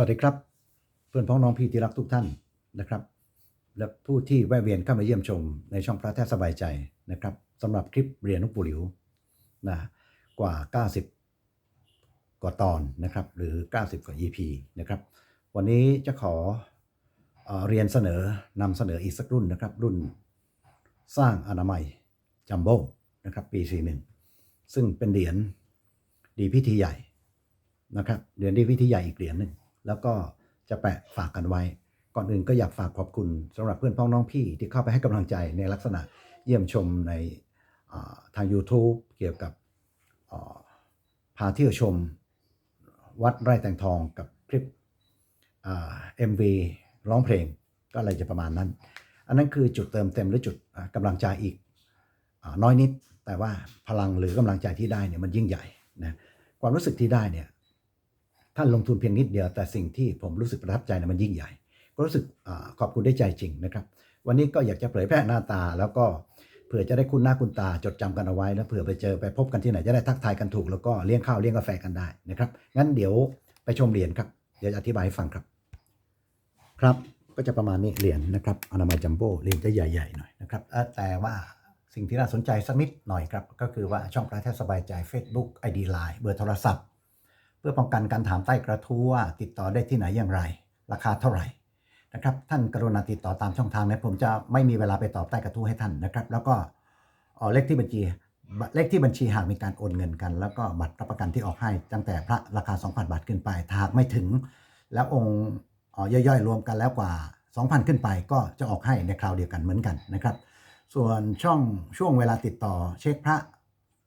วัสดีครับ เพื่อนพ้องน้องพี่ที่รักทุกท่านนะครับ และผู้ที่แวะเวียนเข้ามาเยี่ยมชมในช่องพระแท้สบายใจนะครับสำหรับคลิปเรียนนุปู่หลิวนะกว่า 90 กว่าตอนนะครับ หรือ 90 กว่า EP นะครับ วันนี้จะขอเอเรียนเสนอนำเสนออีกสักรุ่นนะครับ รุ่นสร้างอนามัยจัมโบ้นะครับ ปี 41 ซึ่งเป็นเหรียญดีพิธีใหญ่นะครับเหรียญดีพิธีใหญ่อีกเหรียญหนึ่ง แล้วก็จะแปะฝากกันไว้ ก่อนอื่นก็อยากฝากขอบคุณสำหรับเพื่อนพ้องน้องพี่ที่เข้าไปให้กำลังใจในลักษณะเยี่ยมชมในทาง YouTube เกี่ยวกับพาเที่ยวชมวัดไร่แตงทองกับคลิปอ่า MV ร้องเพลงก็อะไรจะประมาณนั้น อันนั้นคือจุดเติมเต็มหรือจุดอ่ากำลังใจอีกอน้อยนิด แต่ว่าพลังหรือกำลังใจที่ได้เนี่ยมันยิ่งใหญ่นะความรู้สึกที่ได้เนี่ย ท่านลงทุนเพียงนิดเดียวแต่สิ่งที่ผมรู้สึกประทับใจนะมันยิ่งใหญ่ ก็รู้สึกอขอบคุณได้ใจจริงนะครับ วันนี้ก็อยากจะเผยแพร่หน้าตา แล้วก็เผื่อจะได้คุ้นหน้าคุ้นตาจดจำกันเอาไว้แล้วเผื่อไปเจอไปพบกันที่ไหนจะได้ทักทายกันถูกแล้วก็เลี้ยงข้าวเลี้ยงกาแฟกันได้นะครับงั้นเดี๋ยวไปชมเหรียญครับเดี๋ยวจะอธิบายให้ฟังครับ ครับก็จะประมาณนี้เหรียญนะครับอนามัยจัมโบ้เหรียญจะใหญ่ๆหน่อยนะครับแต่ว่าสิ่งที่น่าสนใจสักนิดหน่อยครับ ก็คือว่าช่องพระแท้สบายใจ Facebook ID Line เบอร์โทรศัพท์ เพื่อป้องกันการถามใต้กระทู้ว่าติดต่อได้ที่ไหนอย่างไร ราคาเท่าไหร่นะครับ ท่านกรุณาติดต่อตามช่องทางนะผมจะไม่มีเวลาไปตอบใต้กระทู้ให้ท่านนะครับ แล้วก็เลขที่บัญชีเลขที่บัญชีหากมีการโอนเงินกัน แล้วก็บัตรรับประกันที่ออกให้ตั้งแต่พระราคา 2,000 บาทขึ้นไปถ้าหากไม่ถึง แล้วองค์ย่อยๆ รวมกันแล้วกว่า 2,000 ขึ้นไปก็จะออกให้ในคราวเดียวกันเหมือนกันนะครับ ส่วนช่องช่วงเวลาติดต่อเช็คพระ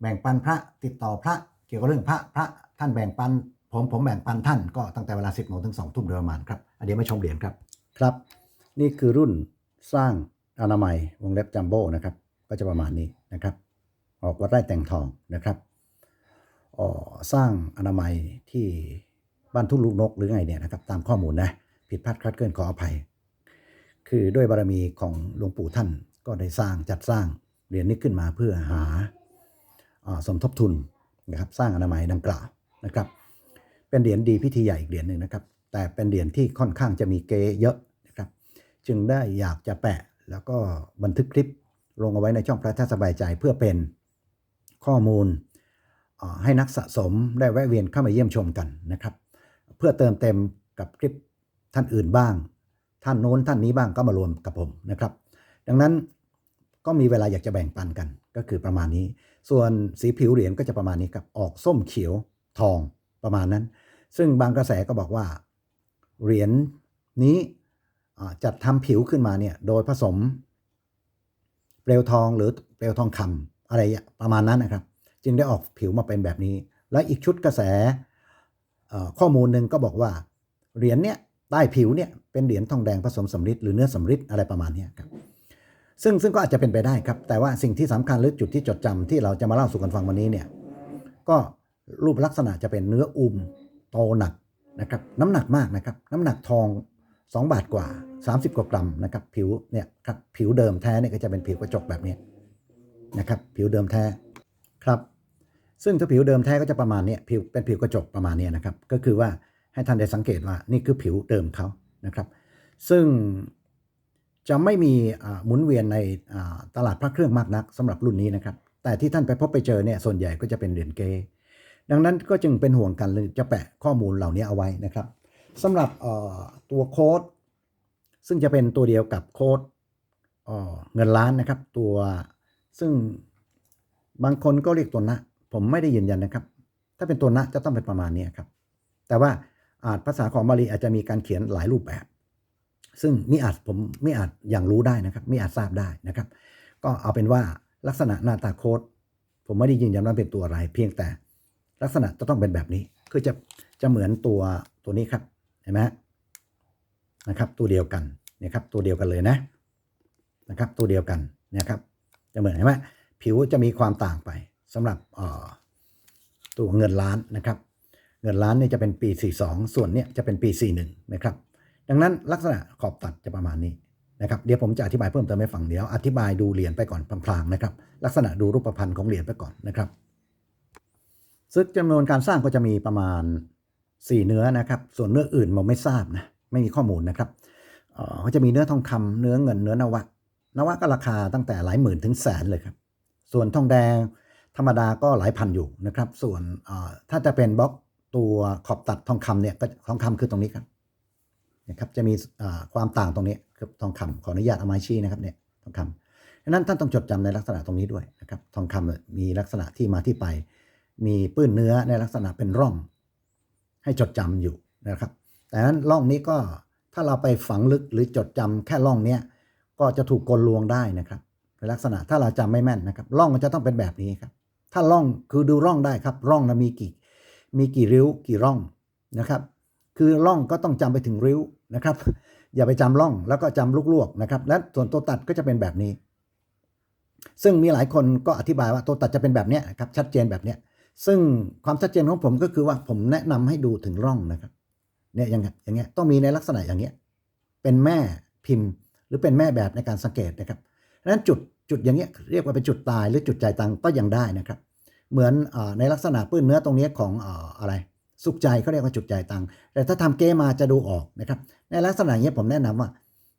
แบ่งปันพระติดต่อพระเกี่ยวกับเรื่องพระพระ ท่านแบ่งปัน ผมผมแบ่งปันท่านก็ตั้งแต่เวลา 10โมงถึง2ทุ่มโดยประมาณครับอะเดี๋ยวมาชมเหรียญครับครับ นี่คือรุ่นสร้างอนามัยวงเล็บจัมโบ้นะครับ ก็จะประมาณนี้นะครับ ออกวัดไร่แต่งทองนะครับออสร้างอนามัยที่บ้านทุ่งลูกนกหรือไงเนี่ยนะครับ ตามข้อมูลนะผิดพลาดคลาดเคลื่อนขออภัย คือด้วยบารมีของหลวงปู่ท่านก็ได้สร้างจัดสร้างเหรียญนี้ขึ้นมาเพื่อหาอ่าสมทบทุนนะครับ สร้างอนามัยดังกล่าว นะครับ เป็นเหรียญดีพิธีใหญ่อีกเหรียญหนึ่งนะครับ แต่เป็นเหรียญที่ค่อนข้างจะมีเกเยอะนะครับ จึงได้อยากจะแปะแล้วก็บันทึกคลิปลงเอาไว้ในช่องพระท่าสบายใจเพื่อเป็นข้อมูลให้นักสะสมได้แวะเวียนเข้ามาเยี่ยมชมกันนะครับ เพื่อเติมเต็มกับคลิปท่านอื่นบ้าง ท่านโน้นท่านนี้บ้างก็มารวมกับผมนะครับ ดังนั้นก็มีเวลาอยากจะแบ่งปันกันก็คือประมาณนี้ ส่วนสีผิวเหรียญก็จะประมาณนี้ครับออกส้มเขียว ทองประมาณนั้น ซึ่งบางกระแสก็บอกว่า เหรียญนี้จัดทำผิวขึ้นมาเนี่ยโดยผสม เปลวทองหรือเปลวทองคำอะไรประมาณนั้นนะครับ จึงได้ออกผิวมาเป็นแบบนี้ และอีกชุดกระแสข้อมูลหนึ่งก็บอกว่า เหรียญเนี่ยใต้ผิวเนี่ยเป็นเหรียญทองแดงผสมสำริดหรือเนื้อสำริดอะไรประมาณนี้ครับซึ่งซึ่งก็อาจจะเป็นไปได้ครับ แต่ว่าสิ่งที่สำคัญหรือจุดที่จดจำที่เราจะมาเล่าสู่กันฟังวันนี้เนี่ยก็ รูปลักษณะจะเป็นเนื้ออุ่มโตหนักนะครับน้ำหนักมากนะครับน้ำหนักทอง 2 บาทกว่า 30 กว่ากรัมนะครับผิวเนี่ยครับผิวเดิมแท้เนี่ยก็จะเป็นผิวกระจกแบบนี้นะครับผิวเดิมแท้ครับซึ่งถ้าผิวเดิมแท้ก็จะประมาณเนี้ยผิวเป็นผิวกระจกประมาณเนี้ยนะครับก็คือว่าให้ท่านได้สังเกตว่านี่คือผิวเดิมเขานะครับ ซึ่งจะไม่มีหมุนเวียนในตลาดพระเครื่องมากนักสำหรับรุ่นนี้นะครับแต่ที่ท่านไปพบไปเจอเนี่ยส่วนใหญ่ก็จะเป็นเหรียญเก ดังนั้นก็จึงเป็นห่วงกันเลยจะแปะข้อมูลเหล่านี้เอาไว้นะครับสำหรับตัวโค้ดซึ่งจะเป็นตัวเดียวกับโค้ดเเงินล้านนะครับ ตัวซึ่งบางคนก็เรียกตัวนะ ผมไม่ได้ยืนยันนะครับ ถ้าเป็นตัวนะจะต้องเป็นประมาณนี้ครับ แต่ว่าอาจภาษาของบาลีอาจจะมีการเขียนหลายรูปแบบ ซึ่งมิอาจผมไม่อาจอย่างรู้ได้นะครับไม่อาจทราบได้นะครับ ก็เอาเป็นว่าลักษณะหน้าตาโค้ดผมไม่ได้ยืนยันว่าเป็นตัวอะไร เพียงแต่ ลักษณะจะต้องเป็นแบบนี้ คือจะจะเหมือนตัวตัวนี้ครับ เห็นไหมนะครับ ตัวเดียวกันเนี่ยครับ ตัวเดียวกันเลยนะนะครับ ตัวเดียวกันเนี่ยครับ จะเหมือนเห็นไหมผิวจะมีความต่างไปสำหรับตัวเงินล้านนะครับ เงินล้านเนี่ยจะเป็นปี 42 ส่วนเนี่ยจะเป็นปี 41 นะครับ ดังนั้นลักษณะขอบตัดจะประมาณนี้นะครับเดี๋ยวผมจะอธิบายเพิ่มเติมให้ฟังเดี๋ยวอธิบายดูเหรียญไปก่อนพลางๆนะครับ ลักษณะดูรูปพรรณของเหรียญไปก่อนนะครับ ซึ่งจำนวนการสร้างก็จะมีประมาณสี่เนื้อนะครับ ส่วนเนื้ออื่นผมไม่ทราบนะ ไม่มีข้อมูลนะครับเขาจะมีเนื้อทองคำเนื้อเงินเนื้อนวะ นวะก็ราคาตั้งแต่หลายหมื่นถึงแสนเลยครับ ส่วนทองแดงธรรมดาก็หลายพันอยู่นะครับ ส่วนถ้าจะเป็นบล็อกตัวขอบตัดทองคำเนี่ยก็ทองคำคือตรงนี้ครับนะครับ จะมีความต่างตรงนี้คือทองคำขออนุญาตเอาไม้ชี้นะครับเนี่ยทองคำดังนั้นท่านต้องจดจำในลักษณะตรงนี้ด้วยนะครับ ทองคำเนี่ยมีลักษณะที่มาที่ไป มีปื้นเนื้อในลักษณะเป็นร่อง ให้จดจำอยู่นะครับ แต่นั้นร่องนี้ก็ถ้าเราไปฝังลึกหรือจดจำแค่ร่องเนี้ยก็จะถูกกลลวงได้นะครับในลักษณะถ้าเราจำไม่แม่นนะครับร่องมันจะต้องเป็นแบบนี้ครับ ถ้าร่องคือดูร่องได้ครับ ร่องนะมีกี่มีกี่ริ้วกี่ร่องนะครับ คือร่องก็ต้องจำไปถึงริ้วนะครับ อย่าไปจำร่องแล้วก็จำลูกลวกนะครับ และส่วนตัวตัดก็จะเป็นแบบนี้ ซึ่งมีหลายคนก็อธิบายว่าตัวตัดจะเป็นแบบนี้ครับชัดเจนแบบเนี้ย ซึ่งความชัดเจนของผมก็คือว่าผมแนะนำให้ดูถึงร่องนะครับ เนี่ยอย่างเงี้ยอย่างเงี้ยต้องมีในลักษณะอย่างเงี้ยเป็นแม่พิมพ์ หรือเป็นแม่แบบในการสังเกตนะครับดังนั้นจุดจุดอย่างเงี้ยเรียกว่าเป็นจุดตายหรือจุดจ่ายตังก็ยังได้นะครับ เหมือนอในลักษณะปื้นเนื้อตรงนี้ของออะไร สุขใจเขาเรียกว่าจุดจ่ายตังแต่ถ้าทำเกมมาจะดูออกนะครับ ในลักษณะอย่างเงี้ยผมแนะนำว่า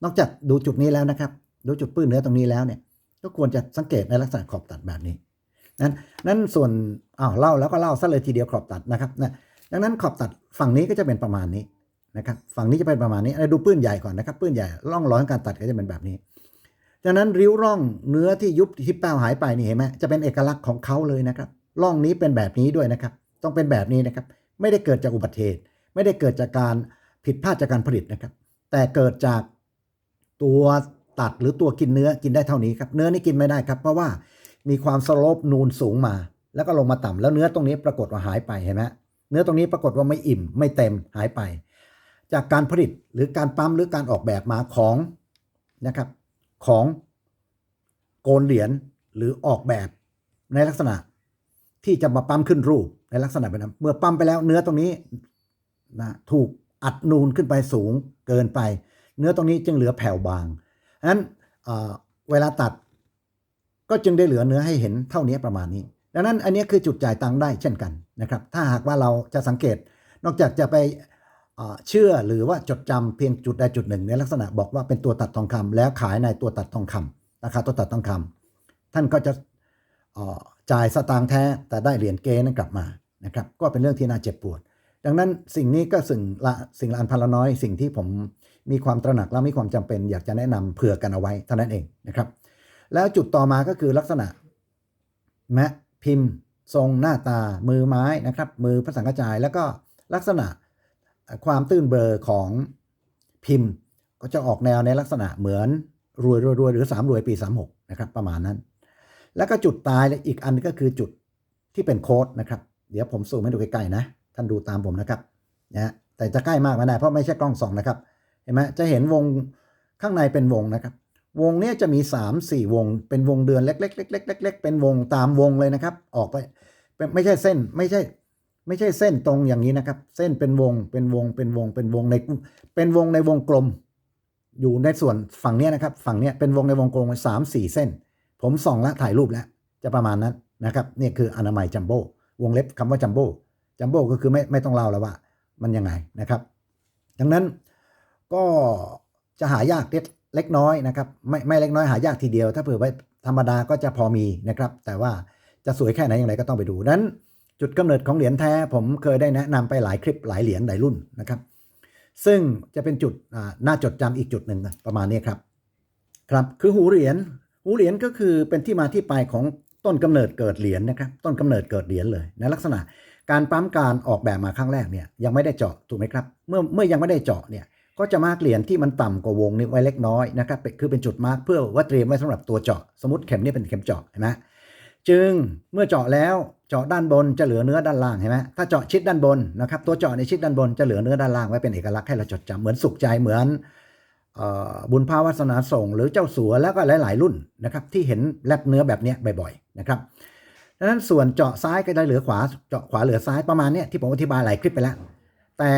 นอกจากดูจุดนี้แล้วนะครับ ดูจุดปื้นเนื้อตรงนี้แล้วเนี่ย ก็ควรจะสังเกตในลักษณะขอบตัดแบบนี้ นั้นนั้นส่วนอ้าวเล่าแล้วก็เล่าซะเลยทีเดียวขอบตัดนะครับนะดังนั้นขอบตัดฝั่งนี้ก็จะเป็นประมาณนี้นะครับฝั่งนี้จะเป็นประมาณนี้ดูปื้นใหญ่ก่อนนะครับปื้นใหญ่ร่องรอยของการตัดก็จะเป็นแบบนี้ดังนั้นริ้วร่องเนื้อที่ยุบที่แป้วหายไปนี่เห็นไหมจะเป็นเอกลักษณ์ของเขาเลยนะครับร่องนี้เป็นแบบนี้ด้วยนะครับ ต้องเป็นแบบนี้นะครับ ไม่ได้เกิดจากอุบัติเหตุ ไม่ได้เกิดจากการผิดพลาดจากการผลิตนะครับ แต่เกิดจากตัวตัดหรือตัวกินเนื้อกินได้เท่านี้ครับ เนื้อนี่กินไม่ได้ครับ เพราะว่า มีความสโลปนูนสูงมา แล้วก็ลงมาต่ำแล้วเนื้อตรงนี้ปรากฏว่าหายไปเห็นไหมเนื้อตรงนี้ปรากฏว่าไม่อิ่ม ไม่เต็มหายไป จากการผลิตหรือการปั๊มหรือการออกแบบมาของนะครับของโกนเหรียญหรือออกแบบในลักษณะที่จะมาปั๊มขึ้นรูปในลักษณะแบบนั้นเมื่อปั๊มไปแล้วเนื้อตรงนี้นะถูกอัดนูนขึ้นไปสูงเกินไป เนื้อตรงนี้จึงเหลือแผ่วบางนั้นเวลาตัด ก็จึงได้เหลือเนื้อให้เห็นเท่านี้ประมาณนี้ ดังนั้นอันนี้คือจุดจ่ายตังค์ได้เช่นกันนะครับ ถ้าหากว่าเราจะสังเกต นอกจากจะไปเชื่อหรือว่าจดจำเพียงจุดใดจุดหนึ่งในลักษณะบอกว่าเป็นตัวตัดทองคำแล้วขายในตัวตัดทองคำราคาตัวตัดทองคำท่านก็จะจ่ายสตางค์แท้แต่ได้เหรียญเกนั้นกลับมานะครับ ก็เป็นเรื่องที่น่าเจ็บปวด ดังนั้นสิ่งนี้ก็สิ่งละสิ่งละอันพันละน้อย สิ่งที่ผมมีความตระหนักและมีความจำเป็น อยากจะแนะนำเผื่อกันเอาไว้เท่านั้นเองนะครับ แล้วจุดต่อมาก็คือลักษณะแมะพิมพ์ ทรงหน้าตา มือไม้นะครับ มือพระสังกจาย แล้วก็ลักษณะความตื้นเบลอของพิมพ์ ก็จะออกแนวในลักษณะเหมือนรวยรวยรวยหรือสามรวยปี36นะครับประมาณนั้น แล้วก็จุดตายและอีกอันก็คือจุดที่เป็นโค้ดนะครับ เดี๋ยวผมซูมให้ดูใกล้ๆนะ ท่านดูตามผมนะครับนะฮะแต่จะใกล้มากไม่ได้เพราะไม่ใช่กล้องส่องนะครับ เห็นไหมจะเห็นวงข้างในเป็นวงนะครับ วงเนี้ยจะมี 3 4 วง เป็นวงเดือนเล็กๆเล็กๆเล็กๆเป็นวงตามวงเลยนะครับ ออกไปเป็นไม่ใช่เส้นไม่ใช่ ไม่ใช่เส้นตรงอย่างนี้นะครับ เส้นเป็นวงเป็นวงเป็นวงเป็นวงในเป็นวงในวงกลม อยู่ในส่วนฝั่งเนี้ยนะครับ ฝั่งเนี้ยเป็นวงในวงกลมสามสี่เส้น ผมส่องแล้วถ่ายรูปแล้ว จะประมาณนั้นนะครับนี่คืออนามัยจัมโบ้วงเล็บคำว่าจัมโบ้จัมโบ้ก็คือไม่ไม่ต้องเล่าแล้วว่า มันยังไงนะครับ ดังนั้นก็จะหายาก เล็กน้อยนะครับไม่ไม่เล็กน้อยหายากทีเดียว ถ้าเผื่อไว้ธรรมดาก็จะพอมีนะครับ แต่ว่าจะสวยแค่ไหนอย่างไรก็ต้องไปดูนั้น จุดกำเนิดของเหรียญแท้ ผมเคยได้แนะนำไปหลายคลิปหลายเหรียญหลายรุ่นนะครับ ซึ่งจะเป็นจุดน่าจดจำอีกจุดหนึ่งประมาณนี้ครับครับคือหูเหรียญหูเหรียญก็คือเป็นที่มาที่ไปของต้นกำเนิดเกิดเหรียญนะครับ ต้นกำเนิดเกิดเหรียญเลยในลักษณะการปั๊มการออกแบบมาครั้งแรกเนี่ยยังไม่ได้เจาะถูกไหมครับ เมื่อเมื่อยังไม่ได้เจาะเนี่ย ก็จะมาร์กเหรียญที่มันต่ำกว่าวงนี้ไว้เล็กน้อยนะครับคือเป็นจุดมาร์กเพื่อว่าเตรียมไว้สำหรับตัวเจาะ สมมติเข็มนี่เป็นเข็มเจาะเห็นไหมจึงเมื่อเจาะแล้วเจาะด้านบนจะเหลือเนื้อด้านล่างเห็นไหมถ้าเจาะชิดด้านบนนะครับตัวเจาะในชิดด้านบนจะเหลือเนื้อด้านล่างไว้เป็นเอกลักษณ์ให้เราจดจำเหมือนสุขใจเหมือนออบุญภาวาสนาส่ง หรือเจ้าสัวแล้วก็หลาย ๆ รุ่นนะครับที่เห็นแลบเนื้อแบบนี้บ่อย ๆ นะครับดังนั้นส่วนเจาะซ้ายก็ได้เหลือขวาเจาะขวาเหลือซ้ายประมาณนี้ที่ผมอธิบายหลายคลิปไปแล้ว แต่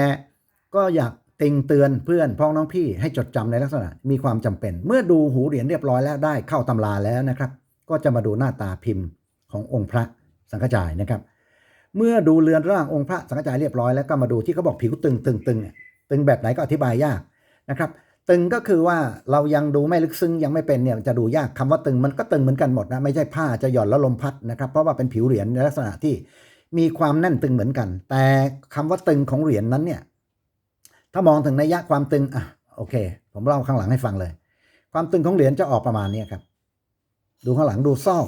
ก็อยาก ติงเตือนเพื่อนพ้องน้องพี่ให้จดจำในลักษณะ มีความจำเป็น เมื่อดูหูเหรียญเรียบร้อยแล้วได้เข้าตำราแล้วนะครับ ก็จะมาดูหน้าตาพิมพ์ขององค์พระสังฆจายนะครับ เมื่อดูเรือนร่างองค์พระสังฆจายเรียบร้อยแล้วก็มาดูที่เขาบอกผิวตึงตึงตึงตึงแบบไหนก็อธิบายยากนะครับตึงก็คือว่าเรายังดูไม่ลึกซึ้งยังไม่เป็นเนี่ยจะดูยากคำว่าตึงมันก็ตึงเหมือนกันหมดนะไม่ใช่ผ้าจะหย่อนแล้วลมพัดนะครับเพราะว่าเป็นผิวเหรียญในลักษณะที่มีความแน่นตึงเหมือนกัน แต่คำว่าตึงของเหรียญนั้นเนี่ย ถ้ามองถึงนัยยะความตึงอะโอเค ผมเล่าข้างหลังให้ฟังเลย ความตึงของเหรียญจะออกประมาณนี้ครับ ดูข้างหลังดูซอก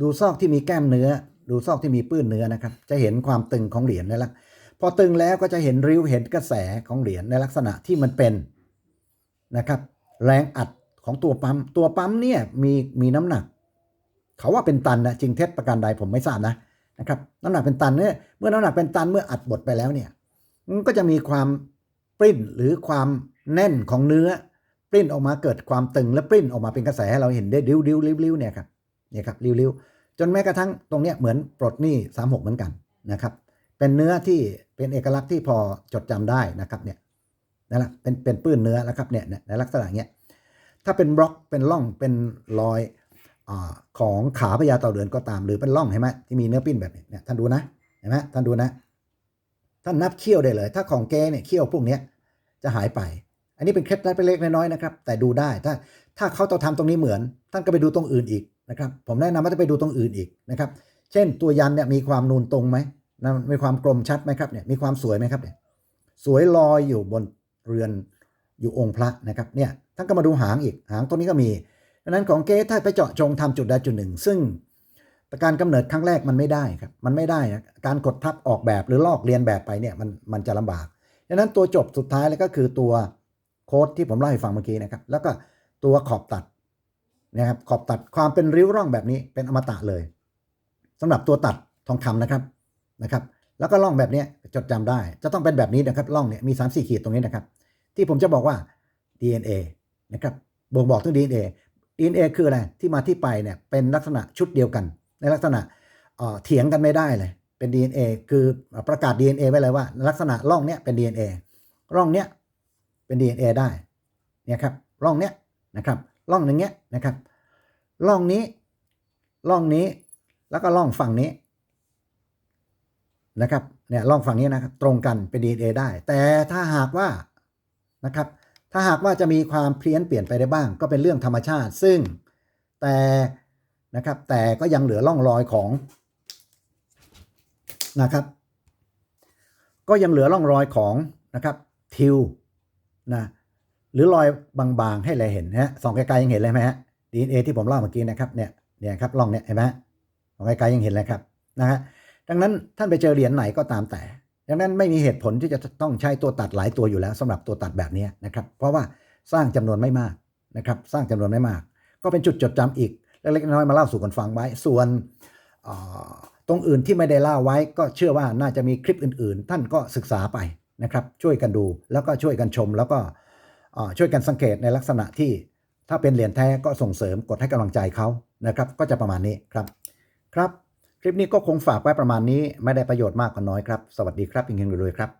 ดูซอกที่มีแก้มเนื้อ ดูซอกที่มีปื้นเนื้อนะครับ จะเห็นความตึงของเหรียญนี่แหละพอตึงแล้วก็จะเห็นริ้วเห็นกระแสของเหรียญในลักษณะที่มันเป็นนะครับ แรงอัดของตัวปั๊มตัวปั๊มเนี่ยมีมีน้ำหนัก เขาว่าเป็นตันนะจริงเท็จประการใดผมไม่ทราบนะนะครับน้ำหนักเป็นตันเนี่ยเมื่อน้ำหนักเป็นตันเมื่ออัดบดไปแล้วเนี่ยมันก็จะมีความ ปริ้นหรือความแน่นของเนื้อ ปริ้นออกมาเกิดความตึงและปริ้นออกมาเป็นกระแสให้เราเห็นได้ริ้วริ้วริ้วริ้วเนี่ยครับเนี่ยครับริ้วริ้วจนแม้กระทั่งตรงเนี้ยเหมือนปลดหนี้สามหกเหมือนกันนะครับ เป็นเนื้อที่เป็นเอกลักษณ์ที่พอจดจำได้นะครับเนี่ยนั่นแหละเป็นเป็นปื้นเนื้อแล้วครับเนี่ยในลักษณะเนี้ยถ้าเป็นบล็อกเป็นร่องเป็นรอยอของขาพญาเต่าเดือนก็ตาม หรือเป็นร่องเห็นไหมที่มีเนื้อปิ้นแบบนี้เนี่ยท่านดูนะเห็นไหมท่านดูนะท่านนับเขี้ยวได้เลย ถ้าของแกเนี่ยเขี้ยวพวกเนี้ย จะหายไป อันนี้เป็นเคล็ดลับเล็กๆน้อยๆนะครับ แต่ดูได้ถ้าถ้าเขาจะทำตรงนี้เหมือน ท่านก็ไปดูตรงอื่นอีกนะครับผมแนะนำว่าจะไปดูตรงอื่นอีกนะครับ เช่นตัวยันเนี่ยมีความนูนตรงไหมมีความกลมชัดไหมครับเนี่ยมีความสวยไหมครับเนี่ยสวยลอยอยู่บนเรือนอยู่องค์พระนะครับเนี่ยท่านก็มาดูหางอีกหางตรงนี้ก็มีดังนั้นของเก๊ถ้าไปเจาะจงทำจุดใดจุดหนึ่ง ซึ่งการกำเนิดครั้งแรกมันไม่ได้ครับมันไม่ได้นะการกดทับออกแบบหรือลอกเรียนแบบไปเนี่ยมันมันจะลำบาก ดังนั้นตัวจบสุดท้ายเลยก็คือตัวโค้ดที่ผมเล่าให้ฟังเมื่อกี้นะครับ แล้วก็ตัวขอบตัดนะครับขอบตัดความเป็นริ้วร่องแบบนี้เป็นอมตะเลยสำหรับตัวตัดทองคำนะครับนะครับ แล้วก็ร่องแบบนี้จดจำได้ จะต้องเป็นแบบนี้นะครับร่องเนี่ยมี3ามสี่ขีดตรงนี้นะครับ ที่ผมจะบอกว่า DNA นะครับบ่งบอกถึง DNA DNA คืออะไรที่มาที่ไปเนี่ยเป็นลักษณะชุดเดียวกัน ในลักษณะเเถียงกันไม่ได้เลย เป็น DNA คือประกาศ DNA ไว้เลยว่า ลักษณะร่องเนี้ยเป็น DNA ร่องเนี้ยเป็น DNA ได้เนี่ยครับร่องเนี้ยนะครับร่องอย่างเงี้ยนะครับร่องนี้ร่องนี้แล้วก็ร่องฝั่งนี้นะครับเนี่ยร่องฝั่งนี้นะครับตรงกันเป็น DNA ได้ แต่ถ้าหากว่านะครับถ้าหากว่าจะมีความเพี้ยนเปลี่ยนไปได้บ้าง ก็เป็นเรื่องธรรมชาติ ซึ่งแต่นะครับแต่ก็ยังเหลือร่องรอยของ นะครับ ก็ยังเหลือร่องรอยของนะครับทิวนะหรือรอยบางๆ ให้เราเห็นนะส่องไกลๆยังเห็นเลยไหมฮะ DNA ที่ผมเล่าเมื่อกี้นะครับเนี่ยเนี่ยครับร่องเนี่ยเห็นไหมส่องไกลๆยังเห็นเลยครับนะฮะดังนั้นท่านไปเจอเหรียญไหนก็ตามแต่ ดังนั้นไม่มีเหตุผลที่จะต้องใช้ตัวตัดหลายตัวอยู่แล้วสำหรับตัวตัดแบบนี้นะครับ เพราะว่าสร้างจำนวนไม่มากนะครับ สร้างจำนวนไม่มาก ก็เป็นจุดจดจำอีกเล็กๆน้อยๆมาเล่าสู่กันฟังไว้ ส่วนออ ตรงอื่นที่ไม่ได้เล่าไว้ก็เชื่อว่าน่าจะมีคลิปอื่น ๆ ท่านก็ศึกษาไปนะครับ ช่วยกันดูแล้วก็ช่วยกันชม แล้วก็ช่วยกันสังเกตในลักษณะที่ถ้าเป็นเหรียญแท้ก็ส่งเสริมกดให้กำลังใจเขานะครับ ก็จะประมาณนี้ครับครับ คลิปนี้ก็คงฝากไว้ประมาณนี้ ไม่ได้ประโยชน์มากก็น้อยครับ สวัสดีครับเฮงๆรวยๆครับ